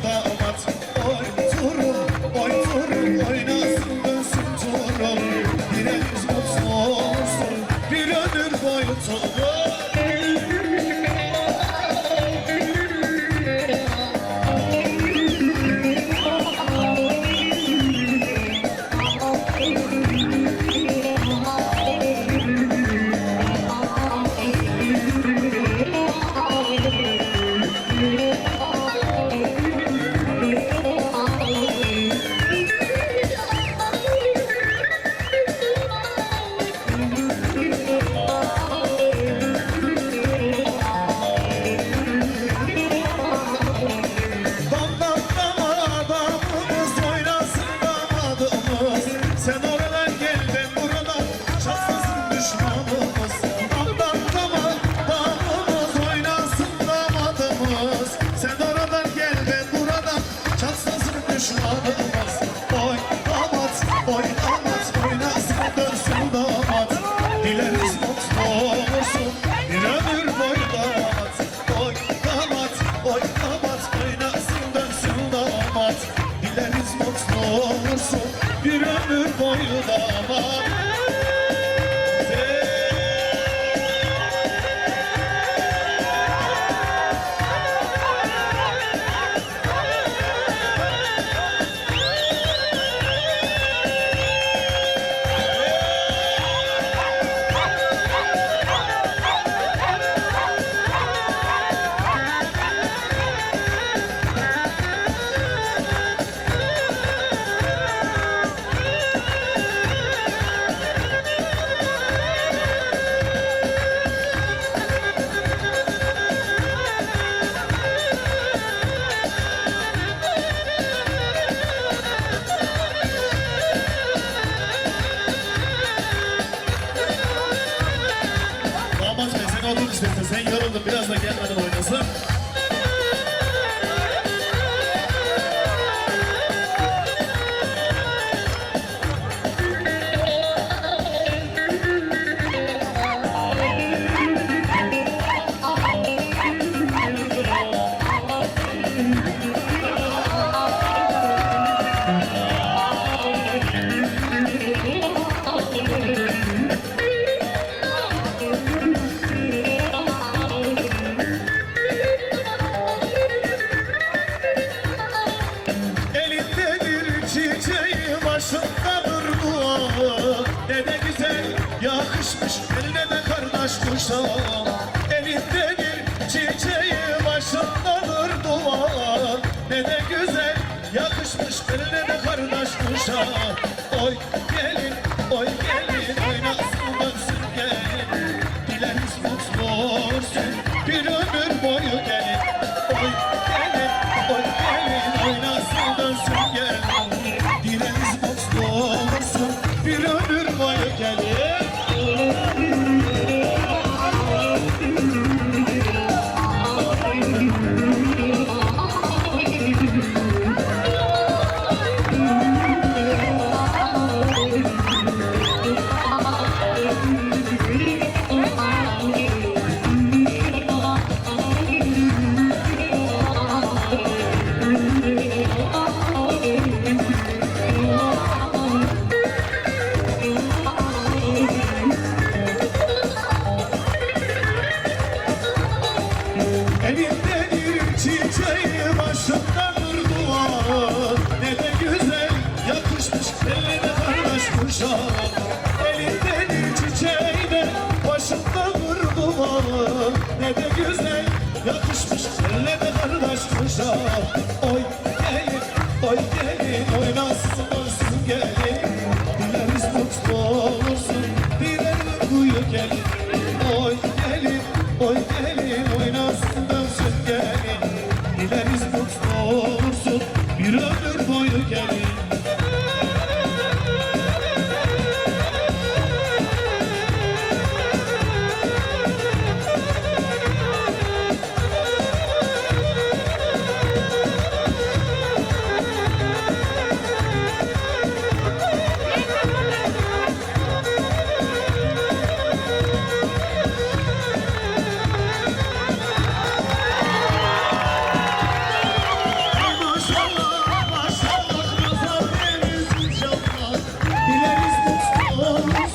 the Dileriz mutlu olsun bir ömür boyu Damat bey sen yoruldun biraz da gelmeden oynasın yakışmış eline de kardeş kuşağı Elindedir çiçeği başındadır duağı Ne de güzel yakışmış eline de kardeş kuşağı Oy gelin oy gelin oynasın dönsün gelin. Dileriz mutlu olsun bir ömür boyu gelin. Oy gelin oy gelin oynasın dönsün gelin kardeş kuşağı Elindedir çiçeği de başındadır duağı Ne de güzel yakışmış eline de kardeş kuşağı Oy gelin oy gelin oynasın dönsün gelin. Dileriz mutlu olursun dilerim kuyu gelin. Oy gelin oy gelin oynasın dönsün gelin. Dileriz mutlu olursun bir ömür boyu gelin Bye.